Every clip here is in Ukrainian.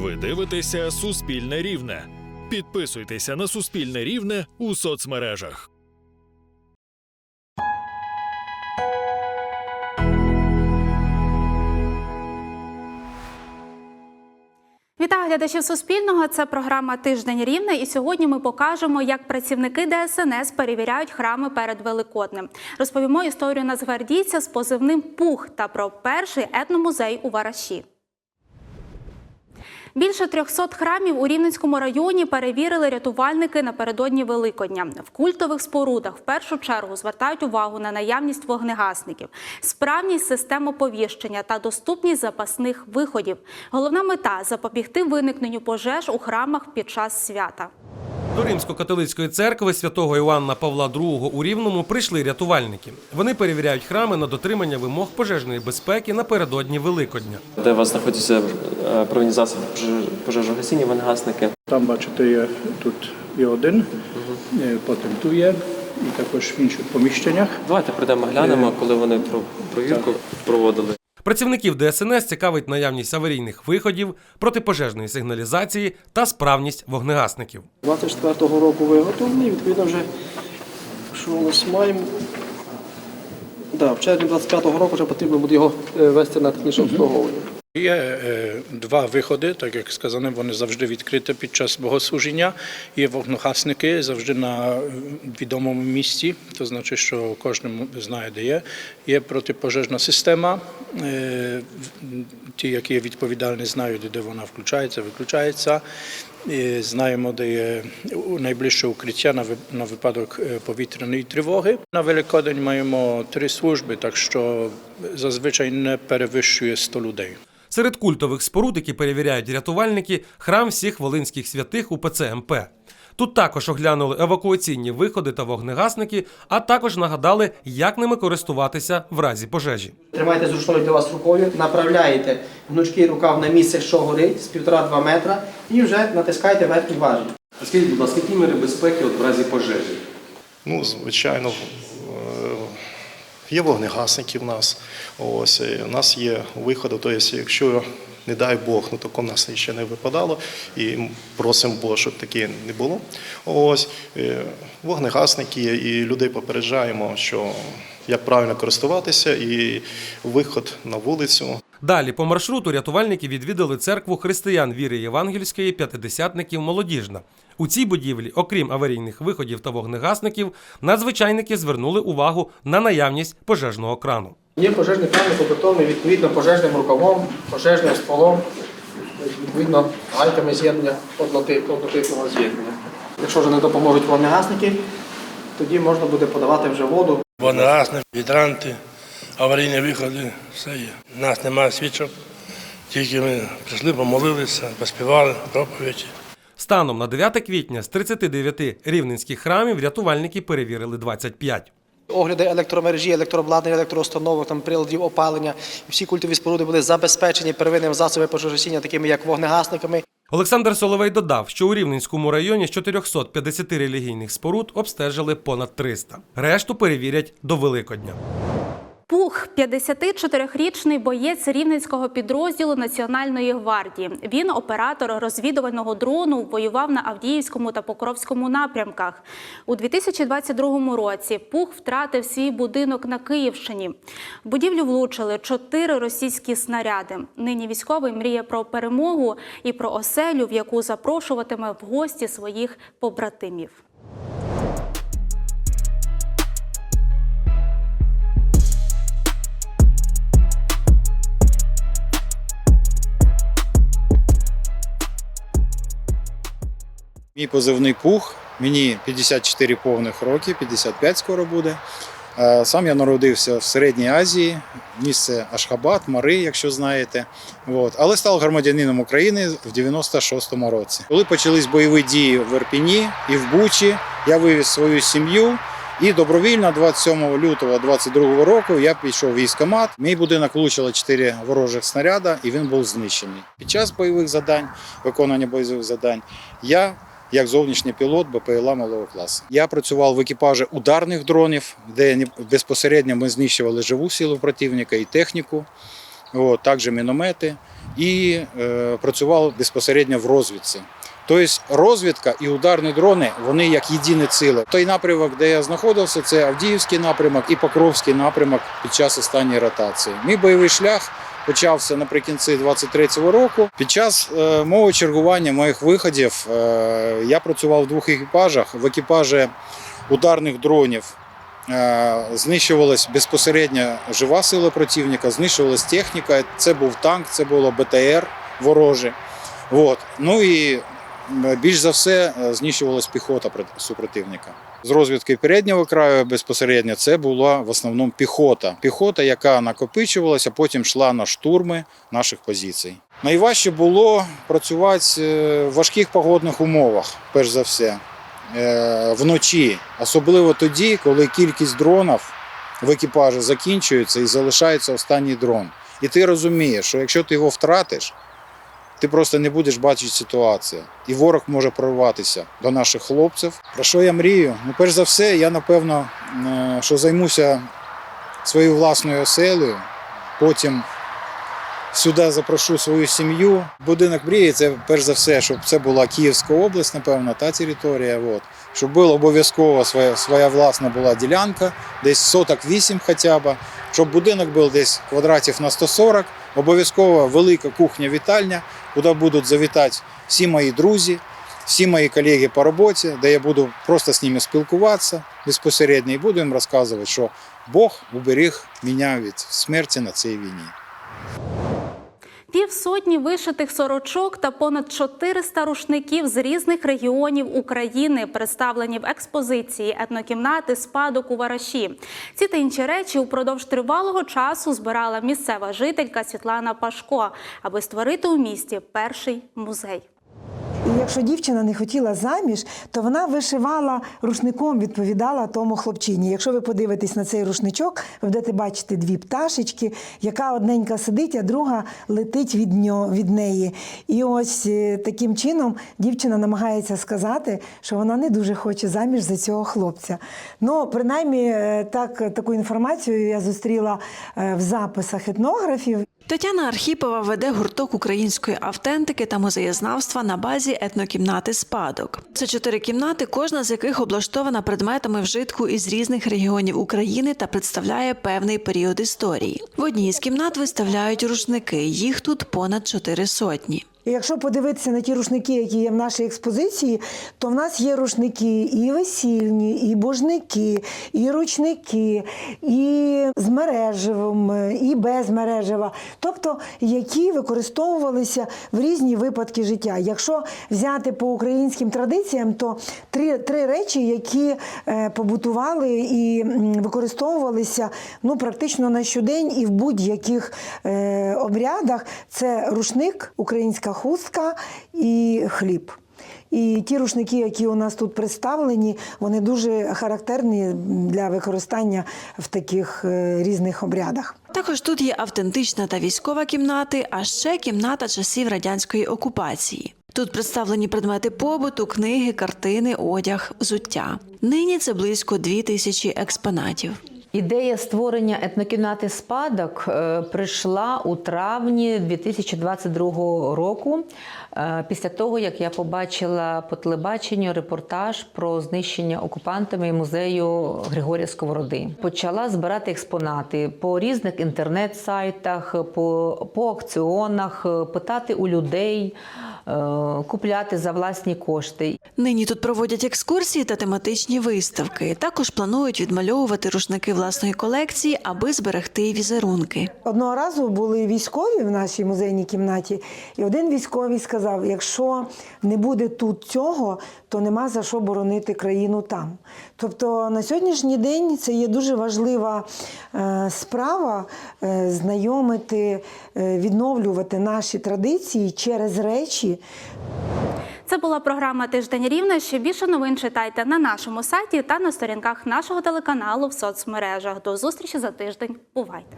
Ви дивитеся Суспільне Рівне. Підписуйтеся на Суспільне Рівне у соцмережах. Вітаю глядачів Суспільного. Це програма Тиждень Рівне. І сьогодні ми покажемо, як працівники ДСНС перевіряють храми перед Великоднем. Розповімо історію нацгвардійця з позивним Пух та про перший етномузей у Вараші. Більше 300 храмів у Рівненському районі перевірили рятувальники напередодні Великодня. В культових спорудах в першу чергу звертають увагу на наявність вогнегасників, справність систем оповіщення та доступність запасних виходів. Головна мета запобігти виникненню пожеж у храмах під час свята. До Римсько-католицької церкви святого Іоанна Павла II у Рівному прийшли рятувальники. Вони перевіряють храми на дотримання вимог пожежної безпеки напередодні Великодня. де у вас знаходяться е, провідні засоби пожеж- пожежогасіння, вогнегасники. Там, бачите, є тут є один, е, потім тут є, і також в інших поміщеннях. Давайте прийдемо глянемо, коли вони про провірку проводили. Працівників ДСНС цікавить наявність аварійних виходів, протипожежної сигналізації та справність вогнегасників. 24-го року виготовлений, відповідно вже, що у нас маємо. Да, в червні 25-го року вже потрібно буде його е, вести на технічне обслуговування. Є е, два виходи, так як сказано, вони завжди відкриті під час богослужіння. Є вогнохасники завжди на е, відомому місці, то значить, що кожен знає, де є. Є протипожежна система. е, Ті, які є відповідальні, знають, де вона включається, виключається. Знаємо, де є найближче укриття на ви- випадок е, повітряної тривоги. На Великодень маємо три служби, так що зазвичай не перевищує 100 людей. Серед культових споруд, які перевіряють рятувальники, храм всіх волинських святих УПЦ МП. Тут також оглянули евакуаційні виходи та вогнегасники, а також нагадали, як ними користуватися в разі пожежі. Тримайте зручною для вас рукою, направляєте гнучкий рукав на місце, що горить, з 1,5-2 метра, і вже натискаєте верхній важіль. Скажіть, будь ласка, які міри безпеки от в разі пожежі? Ну, звичайно, е, є вогнегасники в нас. Ось у нас є виходи. Тобто, якщо не дай Бог, ну тако в нас ще не випадало, і просимо Бога, щоб таке не було. Ось е, вогнегасники і людей попереджаємо, що як правильно користуватися, і виход на вулицю. Далі по маршруту рятувальники відвідали церкву християн віри Євангельської п'ятидесятників Молодіжна. У цій будівлі, окрім аварійних виходів та вогнегасників, надзвичайники звернули увагу на наявність пожежного крану. Є пожежний кран побутовий, відповідно пожежним рукавом, пожежним стволом, відповідно гайками з'єднання однотип- однотипного з'єднання. Якщо вже не допоможуть вогнегасники, тоді можна буде подавати вже воду. Вогнегасник, гідранти, аварійні виходи, все є. У нас немає свічок, тільки ми прийшли, помолилися, поспівали проповіді. Станом на 9 квітня з 39 рівненських храмів рятувальники перевірили 25. Огляди електромережі, електрообладнання, електроустановок, там приладів опалення. Всі культові споруди були забезпечені первинним засобами пожежогасіння, такими як вогнегасниками. Олександр Соловей додав, що у Рівненському районі з 450 релігійних споруд обстежили понад 300. Решту перевірять до Великодня. Пух 54-річний боєць рівненського підрозділу Національної гвардії. Він оператор розвідувального дрону, воював на Авдіївському та Покровському напрямках. У 2022 році Пух втратив свій будинок на Київщині. Будівлю влучили чотири російські снаряди. Нині військовий мріє про перемогу і про оселю, в яку запрошуватиме в гості своїх побратимів. Мій позивний пух, мені 54 повних роки, 55 скоро буде. Е, Сам я народився в Середній Азії, місце Ашхабад, Мари, якщо знаєте. От. Але став громадянином України в 96-му році. Коли почались бойові дії в Ірпіні і в Бучі, я вивіз свою сім'ю. І добровільно 27 лютого 22 року я пішов в військкомат. Мій будинок влучило 4 ворожих снаряда, і він був знищений. Під час бойових завдань, виконання бойових завдань, я як зовнішній пілот БПЛА малого класу. Я працював в екіпажі ударних дронів, де безпосередньо ми знищували живу силу противника і техніку, От, також міномети. і е, працював безпосередньо в розвідці. Тобто розвідка і ударні дрони вони як єдине ціле. Той напрямок, де я знаходився, це Авдіївський напрямок і Покровський напрямок під час останньої ротації. Мій бойовий шлях почався наприкінці 23-го року. Під час е, мого чергування, моїх виходів, е, я працював в двох екіпажах. В екіпажі ударних дронів е, знищувалась безпосередньо жива сила противника, знищувалась техніка. Це був танк, це було БТР вороже. От. Ну і більш за все знищувалась піхота прот- супротивника. З розвідки переднього краю безпосередньо це була в основному піхота. Піхота, яка накопичувалася, потім йшла на штурми наших позицій. Найважче було працювати е, в важких погодних умовах, перш за все, е, вночі, особливо тоді, коли кількість дронів в екіпажі закінчується і залишається останній дрон. І ти розумієш, що якщо ти його втратиш, ти просто не будеш бачити ситуацію. І ворог може прорватися до наших хлопців. Про що я мрію? Ну, перш за все, я напевно, е, що займуся своєю власною оселею, потім сюди запрошу свою сім'ю. Будинок мрії це перш за все, щоб це була Київська область, напевно, та територія. От. Щоб була обов'язково своя, своя власна була ділянка, десь соток 8 хоча б, щоб будинок був десь квадратів на 140, обов'язково велика кухня-вітальня, куди будуть завітати всі мої друзі, всі мої колеги по роботі, де я буду просто з ними спілкуватися безпосередньо і буду їм розказувати, що Бог уберіг мене від смерті на цій війні. Півсотні вишитих сорочок та понад 400 рушників з різних регіонів України представлені в експозиції етнокімнати спадок у Вараші. Ці та інші речі упродовж тривалого часу збирала місцева жителька Світлана Пашко, аби створити у місті перший музей. Якщо дівчина не хотіла заміж, то вона вишивала рушником, відповідала тому хлопчині. Якщо ви подивитесь на цей рушничок, ви будете бачити дві пташечки, яка одненька сидить, а друга летить від, нього, від неї. І ось е, таким чином дівчина намагається сказати, що вона не дуже хоче заміж за цього хлопця. Ну, принаймні, е, так, таку інформацію я зустріла е, в записах етнографів. Тетяна Архіпова веде гурток української автентики та музеєзнавства на базі етнокімнати спадок. Це чотири кімнати, кожна з яких облаштована предметами вжитку із різних регіонів України та представляє певний період історії. В одній з кімнат виставляють рушники. Їх тут понад чотири сотні. І якщо подивитися на ті рушники, які є в нашій експозиції, то в нас є рушники і весільні, і божники, і ручники, і з мережевим, і без мережева, тобто які використовувалися в різні випадки життя. Якщо взяти по українським традиціям, то три, три речі, які е, побутували і використовувалися ну, практично на щодень і в будь-яких е, обрядах, це рушник, українська хустка і хліб. І ті рушники, які у нас тут представлені, вони дуже характерні для використання в таких е, різних обрядах. Також тут є автентична та військова кімнати, а ще кімната часів радянської окупації. Тут представлені предмети побуту, книги, картини, одяг, взуття. Нині це близько дві тисячі експонатів. Ідея створення етнокімнати спадок е, прийшла у травні 2022 року, е, після того як я побачила по телебаченню репортаж про знищення окупантами музею Григорія Сковороди. Почала збирати експонати по різних інтернет-сайтах, по, по аукціонах, е, питати у людей, купляти за власні кошти. Нині тут проводять екскурсії та тематичні виставки. Також планують відмальовувати рушники власної колекції, аби зберегти візерунки. Одного разу були військові в нашій музейній кімнаті, і один військовий сказав: якщо не буде тут цього, то нема за що боронити країну там. Тобто на сьогоднішній день це є дуже важлива е, справа е, знайомити, е, відновлювати наші традиції через речі. Це була програма Тиждень Рівне. Ще більше новин читайте на нашому сайті та на сторінках нашого телеканалу в соцмережах. До зустрічі за тиждень. Бувайте!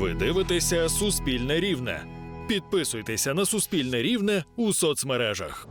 Ви дивитеся Суспільне Рівне. Підписуйтеся на Суспільне Рівне у соцмережах.